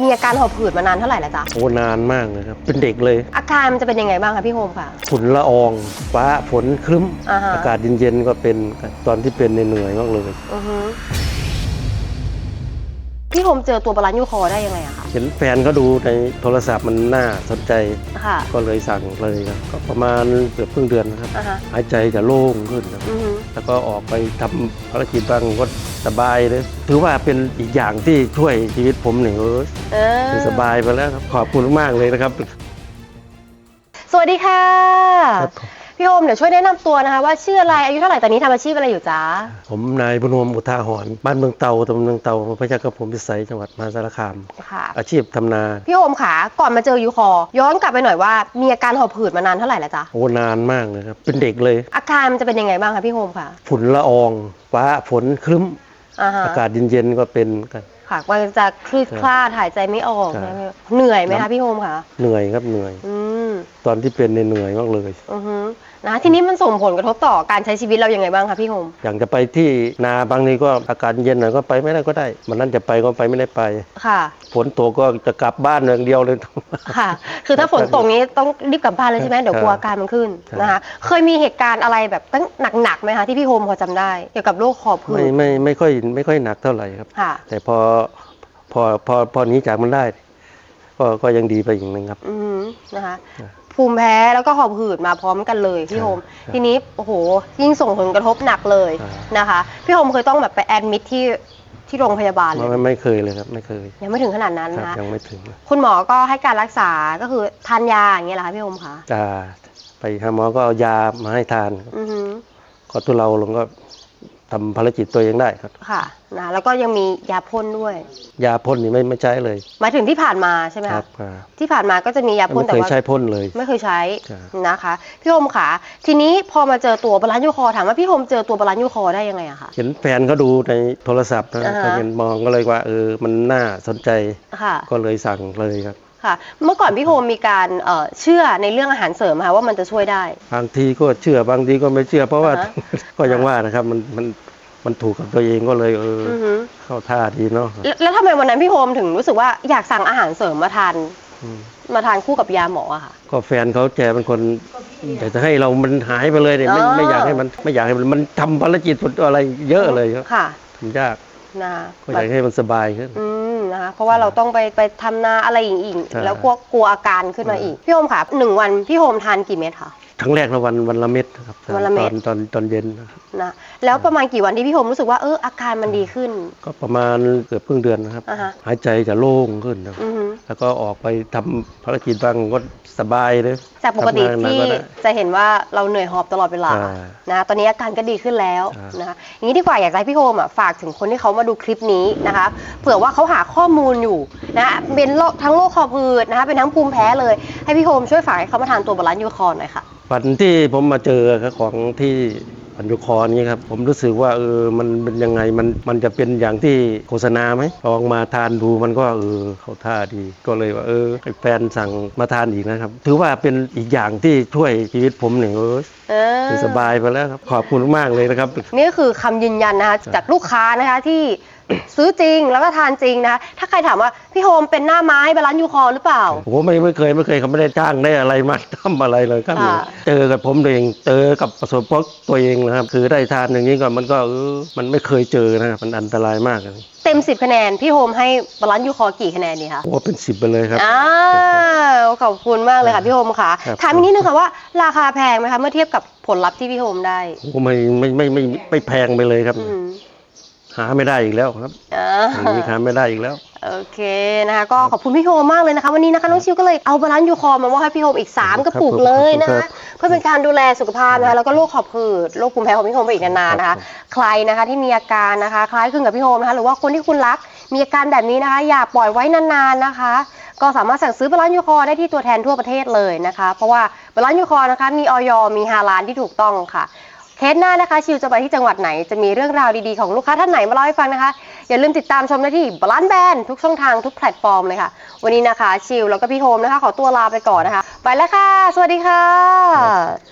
มีอาการหอบหืดมานานเท่าไหร่แล้วจ๊ะ โอ้นานมากเลยครับ เป็นเด็กเลย อาการมันจะเป็นยังไงบ้างคะพี่โฮมค่ะ ฝุ่นละออง ฟ้าฝนครึ้ม อ่าฮะ อากาศเย็นๆก็เป็น ตอนที่เป็นเหนื่อยๆมากเลย อือฮึ พี่โฮมเจอตัวบาลานซ์ยูคอร์ได้ยังไงอะคะเห็นแฟนเขาดูในโทรศัพท์มันน่าสนใจค่ะ ก็เลยสั่งเลยครับก็ประมาณเกือบครึ่งเดือนนะครับ อ่าฮะ หายใจจะโล่งขึ้นครับอือฮึแล้วก็ออกไปทำภารกิจบ้างก็สบายเลย ถือว่าเป็นอีกอย่างที่ช่วยชีวิตผมเนี่ยเออเออสบายไปแล้วครับขอบคุณมากเลยนะครับ สวัสดีค่ะ ครับ พี่โฮมเดี๋ยวช่วยแนะนำตัวนะคะว่าชื่ออะไรอายุเท่าไหร่ตอนนี้ทำอาชีพอะไรอยู่จ๊ะผมนายบุญโฮมอุทาหรณ์บ้านเมืองเตาตำบลเมืองเตาพระเจ้ากระผมพิสัยจังหวัดมหาสารคาม ค่ะ อาชีพทำนา พี่โฮมค่ะก่อนมาเจอยูคอร์ย้อนกลับไปหน่อยว่ามีอาการหอบหืดมานานเท่าไหร่แล้วจ๊ะโอ้นานมากเลยครับ เป็นเด็กเลยอาการมันจะเป็นยังไงบ้างคะพี่โฮมค่ะฝุ่นละอองฟ้าฝนครึ้ม อ่าฮะอากาศเย็นๆก็เป็นกัน ค่ะมันจะคลืดคลาดหายใจไม่ออกใช่ใช่ไหมเหนื่อยไหมคะพี่โฮมค่ะ เหนื่อยครับเหนื่อย อืม ตอนที่เป็นเนี่ยเหนื่อยมากเลย อือฮึนะทีนี้มันส่งผลกระทบต่อการใช้ชีวิตเรายังไงบ้างคะพี่โฮมอย่างจะไปที่นาบางทีก็อากาศเย็นหน่อยก็ไปไม่ได้ก็ได้มันนั่นจะไปก็ไปไม่ได้ไปค่ะ ฝนตกก็จะกลับบ้านอย่างเดียวเลย ค่ะ คือถ้าฝนตกนี้ต้องรีบกลับบ้านเลยใช่ไหมเดี๋ยวกลัวอาการมันขึ้นใช่นะคะ เคยมีเหตุการณ์อะไรแบบตั้งหนักๆไหมคะที่พี่โฮมพอจำได้เกี่ยวกับโรคหอบหืไม่ดไม่ไม่ค่อยไม่ค่อยหนักเท่าไหร่ครับ ค่ะ แต่พอพอพอพอหนี้จากมันได้ ก็ก็ยังดีไปอย่างหนึ่งครับ อือฮึนะคะใช่ ภูมิแพ้แล้วก็หอบหืดมาพร้อมกันเลยพี่โฮมใช่ทีนี้โอ้โหยิ่งส่งผลกระทบหนักเลยใช่นะคะ พี่โฮมเคยต้องแบบไปแอดมิทที่ที่โรงพยาบาลเลไม่ยไม่ไม่เคยเลยครับไม่เคย ยังไม่ถึงขนาดนั้นครับนะคะยังไม่ถึง คุณหมอก็ให้การรักษาก็คือทานยาอย่างเงี้ยเหรอคะพี่โฮมคะจะไปหาหมอก็เอายามาให้ทานครับอือฮึก็ทุเราลงก็ ทำภารกิจตัวเองได้ครับ ค่ะนะแล้วก็ยังมียาพ่นด้วย ยาพ่นนี่ไม่ไม่ใช้เลยหมายถึงที่ผ่านมาใช่ไหมครัคะบอ่าที่ผ่านมาก็จะมียาพ่นไม่แต่เคยว่า ใช้พ่นเลย ไม่เคยใช้ครับ นะคะ พี่โฮมค่ะทีนี้พอมาเจอตัวบาลานซ์ยูคอร์ถามว่าพี่โฮมเจอตัวบาลานซ์ยูคอร์ได้ยังไงอะคะ เห็นแฟนเขาดูในโทรศัพท์นะอ่าฮะก็เห็นมองก็เลยว่าเออมันน่าสนใจค่ะ ก็เลยสั่งเลยครับ ค่ะ เมื่อก่อนพี่โฮมมีการเอ่อเชื่อในเรื่องอาหารเสริมค่ะว่ามันจะช่วยได้ บางทีก็เชื่อบางทีก็ไม่เชื่อ เพราะว่า อ่าฮะ ก็ยังว่านะครับมันมันมันถูกกับตัวเองก็เลยเอออือฮึเข้าท่าดีเนาะแล้วแล้วทำไมวันนั้นพี่โฮมถึงรู้สึกว่าอยากสั่งอาหารเสริมมาทานอืมมาทานคู่กับยาหมออะค่ะ ก็แฟนเขาแกเป็นคนอยากจะให้เรามันหายไปเลยเนี่ยไม่อ๋อ ไม่อยากให้มันไม่อยากให้มันมันทำภารกิจอะไรเยอะเลยครับค่ะทำยากนะก็อยากให้มันสบายขึ้น อืม นะคะ เพราะว่าเราต้องไปไปทำนาอะไรอีกอีกใช่ แล้วกลัวกลัวอาการขึ้นมาใช่อีก พี่โฮมค่ะหนึ่งวันพี่โฮมทานกี่เม็ดคะ ครั้งแรกละวันวันละเม็ดนะครับวันละเม็ด ตอนตอนตอนเย็นนะครับนะแล้วประมาณกี่วันที่พี่โฮมรู้สึกว่าเอออาการมันดีขึ้น ก็ประมาณเกือบครึ่งเดือนนะครับ อ่าฮะ หายใจจะโล่งขึ้นนะครับ อือฮึ แล้วก็ออกไปทำภารกิจบ้างก็สบายเลยจากปกติทำงานอะไรที่ก็ได้ จะเห็นว่าเราเหนื่อยหอบตลอดเวลาใช่นะคะตอนนี้อาการก็ดีขึ้นแล้วใช่นะคะอย่างนี้ดีกว่าอยากจะให้พี่โฮมอะฝากถึงคนที่เขามาดูคลิปนี้นะคะเผื่อว่าเขาหาข้อมูลอยู่นะเป็นโรคทั้งโรคคอพืดนะคะเป็นทั้งภูมิแพ้เลยให้พี่โฮมช่วยฝากให้เขามาทานตัวบาลานซ์ยูคอร์หน่อยค่ะ วันที่ผมมาเจอครับของที่ ปัญญุคอนี้ครับผมรู้สึกว่าเออมันเป็นยังไงมันมันจะเป็นอย่างที่โฆษณาไหมลองมาทานดูมันก็เออเขาท่าดี ก็เลยว่าเออให้แฟนสั่งมาทานอีกนะครับ ถือว่าเป็นอีกอย่างที่ช่วยชีวิตผมเนี่ยเออเออสบายไปแล้วครับขอบคุณมากเลยนะครับ นี่ก็คือคำยืนยันนะคะจากลูกค้านะคะที่ ซื้อจริงแล้วก็ทานจริงนะคะถ้าใครถามว่าพี่โฮมเป็นหน้าไม้บาลานซ์ยูคอร์หรือเปล่าโอ้โหไม่ไม่เคยไม่เคยเขาไม่ได้จ้างได้อะไรมาทำอะไรเลยครับ ค่ะ เจอกับผมเองเจอกับประสบพบตัวเองนะครับ คือได้ทานอย่างนี้ก็มันก็เออมันไม่เคยเจอนะครับมันอันตรายมากเลยเต็ม 10 คะแนน พี่โฮมให้บาลานซ์ยูคอร์กี่คะแนนดีคะ โอ้โหเป็นสิบไปเลยครับ อ้าวขอบคุณมากเลยค่ะพี่โฮมค่ะ ครับ ถามอีกนิดนึงค่ะว่าราคาแพงไหมคะเมื่อเทียบกับผลลัพธ์ที่พี่โฮมได้โอ้โหไม่ไม่ไม่ไม่ไม่ไม่แพงไปเลยครับ อืม หาไม่ได้อีกแล้วครับอ่า อย่างนี้หาไม่ได้อีกแล้ว โอเคนะคะก็ขอบคุณพี่โฮมมากเลยนะคะ วันนี้นะคะน้องชิวก็เลยเอาบาลานซ์ยูคอร์มามอบให้พี่โฮมอีก 3 กระปุกครับเลยนะครัคะบเพื่อเป็นการดูแลสุขภาพนะคะแล้วก็โรคขอบหืดโรคภูมิแพ้ของพี่โฮมไปอีกนานๆนะครัคะบใครนะคะที่มีอาการนะคะ คล้ายคลึงกับพี่โฮมนะคะหรือว่าคนที่คุณรักมีอาการแบบนี้นะคะ อย่าปล่อยไว้นานๆนะคะ ก็สามารถสั่งซื้อบาลานซ์ยูคอร์ได้ที่ตัวแทนทั่วประเทศเลยนะคะ เพราะว่าบาลานซ์ยูคอร์นะคะมีออยมีฮาลานที่ถูกต้องค่ะ เคสหน้านะคะ ชิวจะไปที่จังหวัดไหนจะมีเรื่องราวดีๆของลูกค้าท่านไหนมาเล่าให้ฟังนะคะ อย่าลืมติดตามชมได้ที่บลานแบนทุกช่องทางทุกแพลตฟอร์มเลยค่ะ วันนี้นะคะ ชิวแล้วก็พี่โฮมนะคะ ขอตัวลาไปก่อนนะคะ ไปแล้วค่ะ สวัสดีค่ะ